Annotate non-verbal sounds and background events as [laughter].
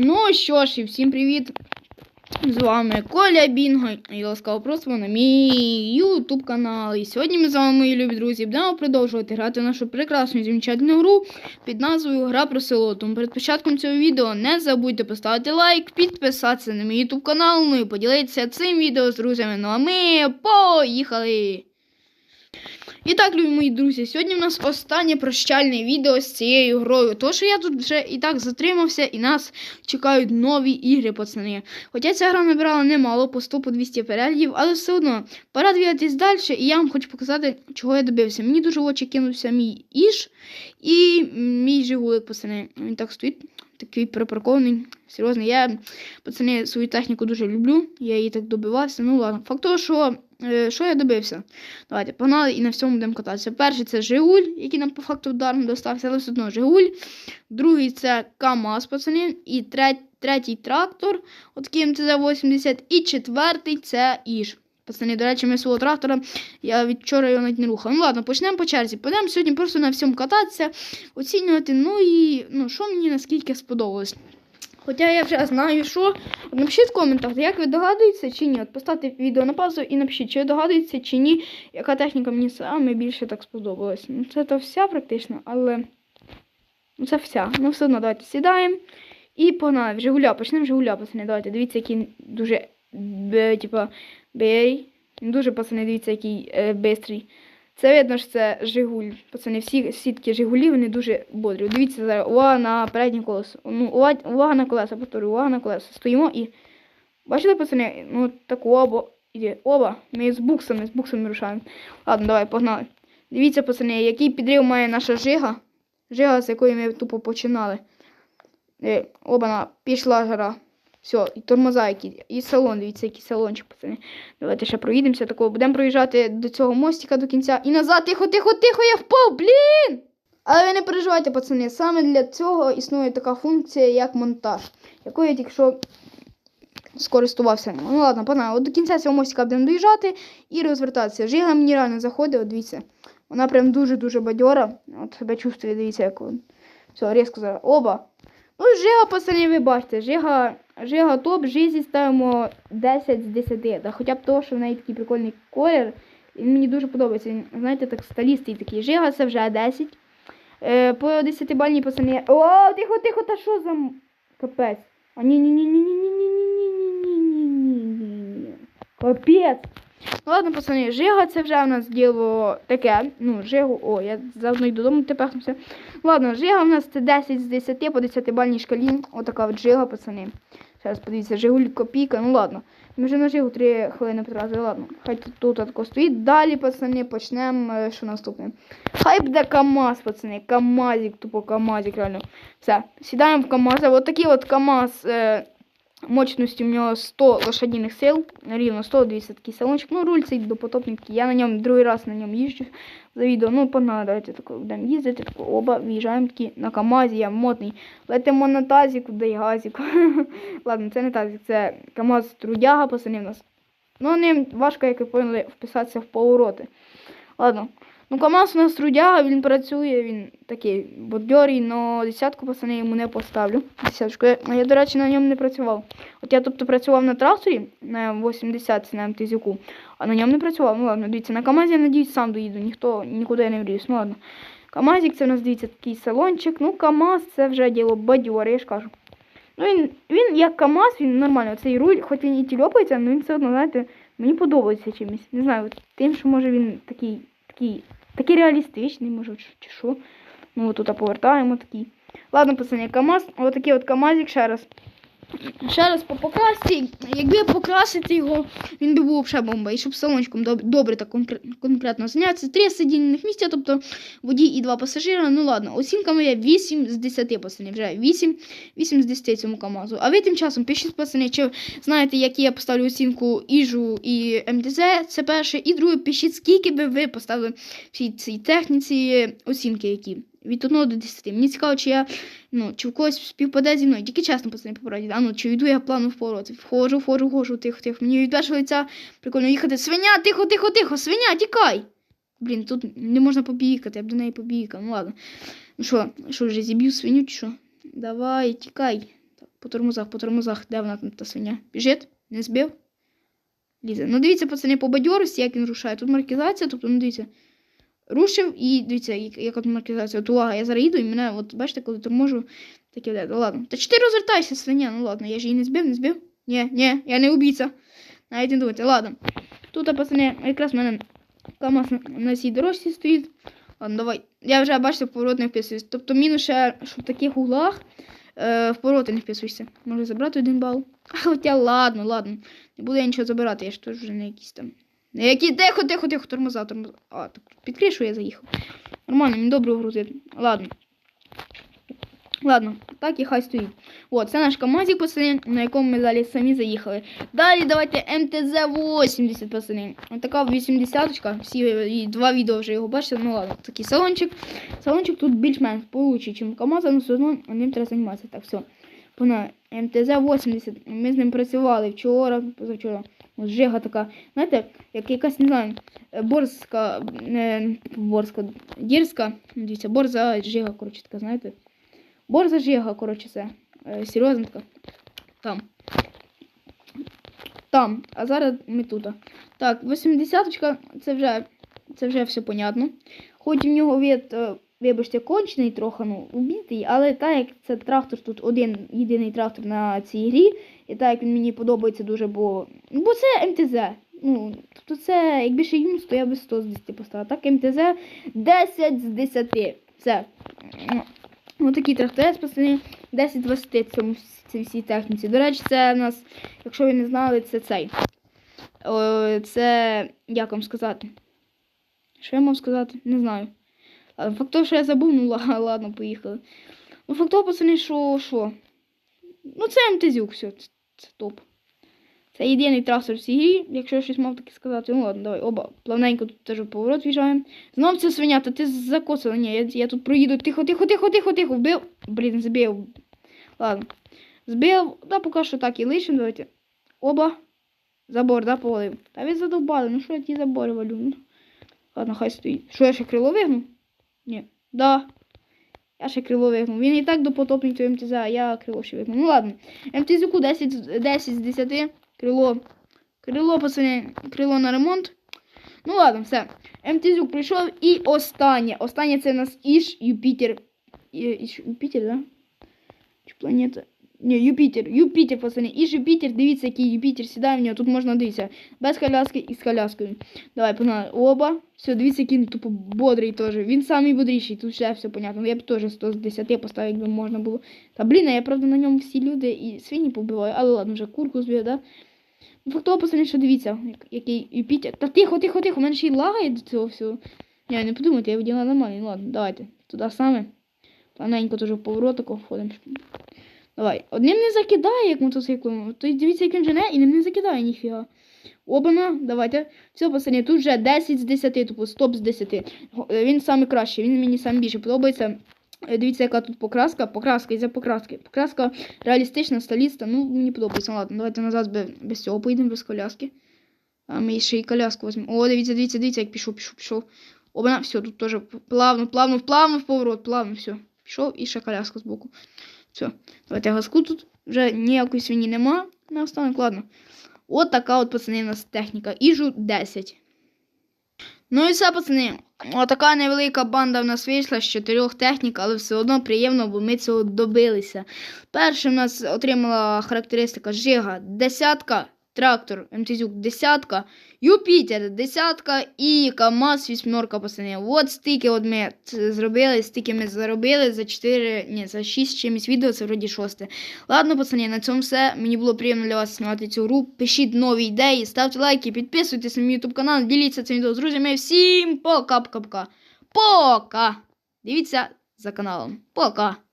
Ну що ж, і всім привіт! З вами Коля Бінго і ласкаво просимо на мій ютуб канал. І сьогодні ми з вами, мої любі друзі, будемо продовжувати грати нашу прекрасну замечательну гру під назвою Гра про село. Тому перед початком цього відео не забудьте поставити лайк, підписатися на мій ютуб канал, ну і поділитися цим відео з друзями. Ну а ми поїхали! І так, любі мої друзі, сьогодні в нас останнє прощальне відео з цією грою. То, що я тут вже і так затримався, і нас чекають нові ігри, пацани. Хоча ця гра набирала немало, по 100 по 200 переглядів, але все одно пора двигатись далі, і я вам хочу показати, чого я добився. Мені дуже в очі кинувся мій іж і мій жигулик, пацани. Він так стоїть, такий припаркований. Серйозно, я, пацани, свою техніку дуже люблю, я її так добивався. Ну ладно, факт того, що. е, Що я добився? Давайте, погнали і на всьому будемо кататися. Перший це Жигуль, який нам по факту ударно достався, але все одно Жигуль. Другий це КАМАЗ, пацани. І третій, третій трактор, от МТЗ-80. І четвертий це Іж. Пацани, до речі, ми свого трактора, я від вчора його навіть не рухав. Ну ладно, почнемо по черзі. Підемо сьогодні просто на всьому кататися, оцінювати. Ну і ну, що мені наскільки сподобалось. Хоча я вже знаю, що. Напишіть в коментах, як ви догадуєтеся чи ні. От поставте відео на паузу і напишіть, чи ви догадуєтеся чи ні, яка техніка мені саме більше так сподобалась. Ну, це то вся практично, але ну, це вся. Ну, все одно давайте сідаємо. І погнали. Жигуля, почнемо Жигуля, пацани. Давайте. Дивіться, який дуже бе, типа, бей. Він дуже, пацани, дивіться, який е, бистрий. Це видно, що це Жигуль. Пацани, всі, такі Жигулі, вони дуже бодрі. Дивіться зараз, увага на переднє колесо. Ну, увага, увага на колеса, повторюю, увага на колеса. Стоїмо і. Бачите, пацани, ну таку оба. Іде. Оба. Ми з буксами, з буксами рушаємо. Ладно, давай, погнали. Дивіться, пацани, який підрив має наша жига. Жига, з якої ми тупо починали. Е, оба пішла жара. Все, і тормоза які, і салон, дивіться, який салончик, пацани. Давайте ще проїдемося такого. Будемо проїжджати до цього мостика до кінця. І назад, тихо, тихо, тихо, я впав, блін! Але ви не переживайте, пацани, саме для цього існує така функція, як монтаж, якою я тільки що скористувався. Ну ладно, пана, от до кінця цього мостика будемо доїжджати і розвертатися. Жига мені реально заходить, от дивіться. Вона прям дуже-дуже бадьора. От себе чувствує, дивіться, як. Все, різко зараз. Оба. Ну, жига, пацани, ви бачите, жига, жига топ, жизі ставимо 10 з 10. Да, хоча б того, що в неї такий прикольний колір. Він мені дуже подобається. Він, знаєте, так сталістий такий. Жига це вже 10. Е, по 10 бальній пацани. О, тихо, тихо, та що за капець? А ні, ні, ні, ні, ні, ні, ні, ні, ні, ні, ні, ні, ні. Капець. Ну ладно, пацани, жига це вже у нас діло таке. Ну, жигу, о, я заодно йду додому тепехнувся. Ладно, жига у нас це 10 з 10 по 10 бальній шкалі. Отака от жига, пацани. Зараз подивіться, Жигуль копійка, ну ладно. Ми вже на жигу 3 хвилини потратили, ладно. Хай тут, тут тако стоїть. Далі, пацани, почнемо, е, що наступне. Хай буде КАМАЗ, пацани. КАМАЗик, тупо КАМАЗик, реально. Все, сідаємо в КАМАЗ. От такий от КАМАЗ. Е, Мощності у нього 100 лошадиних сил, рівно 100 200 такий салончик. Ну, руль цей допотопний. Я на ньому другий раз на ньому їжджу за відео. Ну, погнали, давайте будемо їздити, тако оба в'їжджаємо такі на КАМАЗі, я модний. Летимо на тазіку, й газіку. [laughs] Ладно, це не тазік, це КАМАЗ трудяга, пацани в нас. Ну, ним важко, як ви поняли, вписатися в повороти. Ладно. Ну, КАМАЗ у нас трудяга, він працює, він такий бодьорий, але десятку пацани йому не поставлю. Десяточку. Я, я, до речі, на ньому не працював. От я тобто працював на тракторі на 80 на МТЗюку, а на ньому не працював. Ну ладно, дивіться, на КАМАЗі, я надіюсь, сам доїду, ніхто нікуди не вріюсь. Ну ладно. КАМАЗик це у нас дивіться такий салончик. Ну, КАМАЗ це вже діло бадьоре, я ж кажу. Ну, він, він як КАМАЗ, він нормальний. Цей руль, хоч він і тільопається, але він все одно, знаєте, мені подобається чимось. Не знаю, тим, що може він такий, такий, такий реалістичний, може, чи- що. Ну, отут тут повертаємо такий. Ладно, пацани, КАМАЗ, отакий от КАМАЗик ще раз. Ще раз по покрасці. Якби покрасити його, він би був взагалі бомба. І щоб салончиком добре так конкретно зайнятися. Три сидільних місця, тобто водій і два пасажира. Ну ладно, оцінка моя 8 з 10 пацани. Вже 8, 8 з 10 цьому КАМАЗу. А ви тим часом пишіть, пацани, чи знаєте, які я поставлю оцінку Іжу і МТЗ, це перше. І друге, пишіть, скільки би ви поставили всій цій техніці оцінки, які. Від 1 до 10. Мені цікаво, чи я ну, чи в когось співпаде зі мною. Тільки чесно, пацани, по пораді. А ну, чи йду я плану в поворот. Входжу, входжу, входжу, тихо, тихо. Мені від першого лиця прикольно їхати. Свиня, тихо, тихо, тихо, свиня, тікай! Блін, тут не можна побігати, я б до неї побігав. Ну ладно. Ну що, що вже зіб'ю свиню чи що? Давай, тікай. По тормозах, по тормозах. Де вона там та свиня? Біжить? Не збив? Лізе. Ну дивіться, пацани, по бадьорості, як він рушає. Тут маркізація, тобто, ну дивіться. Рушив і дивіться, як- маркізація. От увага, я зараз їду і мене, от бачите, коли торможу, таке вляде. Ладно. Та чи ти розвертайся, свиня? Ну ладно, я ж її не збив, не збив. Ні, ні, я не убійця. Навіть не думайте. Ладно. Тут, пацани, якраз в мене КАМАЗ на, цій дорожці стоїть. Ладно, давай. Я вже бачите, в поворот не вписуюсь. Тобто мінус ще, що в таких углах е, в повороти не вписуєшся. Можу забрати один бал. [laughs] А, Хоча ладно, ладно. Не буду я нічого забирати, я ж теж вже не якийсь там. Які тихо, тихо, тихо, тормоза, тормоза. А, так під кришу я заїхав. Нормально, мені добре грузити. Ладно. Ладно, так і хай стоїть. От, це наш КАМАЗик, пацани, на якому ми далі самі заїхали. Далі давайте МТЗ-80, пацани. Ось така 80-ка. Всі і два відео вже його бачите. Ну ладно, такий салончик. Салончик тут більш-менш получше, ніж КАМАЗ, але все одно ним треба займатися. Так, все. Пона МТЗ-80. Ми з ним працювали вчора, позавчора. Ось жига така. Знаєте, як якась, не знаю, борська, не борська, дірська. Дивіться, борза жига, коротше, така, знаєте. Борза жига, коротше, це. Е, серйозна така. Там. Там. А зараз ми тут. Так, 80-ка, це вже, це вже все понятно. Хоч в нього від, е, вибачте, кончений трохи, ну, убитий, але так як це трактор, тут один єдиний трактор на цій грі, і так як він мені подобається дуже, бо, бо це МТЗ. Ну, тобто це, якби ще юнус, то я би 100 з 10 поставила. Так, МТЗ 10 з 10. Все. Ось такий тракторець, пацани, 10 з 20 цьому цій всій техніці. До речі, це у нас, якщо ви не знали, це цей. О, це, як вам сказати? Що я мав сказати? Не знаю. Факт того, що я забув, ну [laughs] ладно, поїхали. Ну, факт того, пацани, що, що? Ну, це МТЗюк, все, це, це топ. Це єдиний трактор в цій грі, якщо я щось мав таке сказати. Ну ладно, давай, оба. Плавненько тут теж поворот в'їжджаємо. Знов це свинята, ти закосила. Ні, я, я тут проїду. Тихо, тихо, тихо, тихо, тихо. Вбив. Блін, збив. Ладно. Збив. Да, поки що так і лишимо. Давайте. Оба. Забор, да, повалив. Та ви задовбали, ну що я ті забори валю? Ну. Ладно, хай стоїть. Що я ще крило вигнув? Ні. Да. Я ще крило вигнув. Він і так допотопний то МТЗ, а я крило ще вигнув. Ну ладно. МТЗ-ку 10, 10 з 10. Крило. Крило, пацани, крило на ремонт. Ну ладно, все. МТЗюк прийшов і останнє. Останнє це у нас Іш Юпітер. Іш Юпітер, да? Чи планета? Ні, Юпітер. Юпітер, пацани. Іж Юпітер, дивіться, який Юпітер сідає в нього. Тут можна дивитися. Без коляски і з коляскою. Давай, погнали. Оба. Все, дивіться, який тупо бодрий теж. Він самий бодріший. Тут все, все понятно. Я б теж 100 з 10 поставив, якби можна було. Та блін, я правда на ньому всі люди і свині побиваю. Але ладно, вже курку збив, да? Ну, факт того, пацани, що дивіться, який Юпітер. Та тихо, тихо, тихо, у мене ще й лагає до цього всього. Ні, не подумайте, я виділа нормально. Ладно, давайте. Туди саме. Планенько теж в такого входимо. Давай. Одним не закидає, як мотоциклом. То дивіться, як він жене, і ним не закидає ніфіга. Обана, давайте. Все, пацани, тут вже 10 з 10, тупо стоп з 10. Е, Він саме кращий, він мені саме більше подобається. Е, Дивіться, яка тут покраска. Покраска із-за покраски. Покраска реалістична, сталіста. Ну, мені подобається. Ладно, давайте назад без, цього поїдемо, без коляски. А ми ще й коляску візьмемо. О, дивіться, дивіться, дивіться, як пішов, пішов, пішов. Обана, все, тут теж плавно, плавно, плавно в поворот, плавно, все. Пішов і ще коляска збоку. Все. Давайте газку тут вже ніякої свині нема. На останок, ладно. От така от, пацани, у нас техніка. Іжу 10. Ну і все, пацани. Отака невелика банда в нас вийшла з чотирьох технік, але все одно приємно, бо ми цього добилися. Перше в нас отримала характеристика Жига десятка, трактор МТЗюк десятка, Юпітер десятка і КАМАЗ вісьмерка, пацани. От стільки от ми зробили, стільки ми заробили за 4, ні, за 6 чимось відео, це вроді шосте. Ладно, пацани, на цьому все. Мені було приємно для вас знімати цю гру. Пишіть нові ідеї, ставте лайки, підписуйтесь на мій YouTube канал, діліться цим відео з друзями. Всім пока-пока-пока. Пока! Дивіться за каналом. Пока!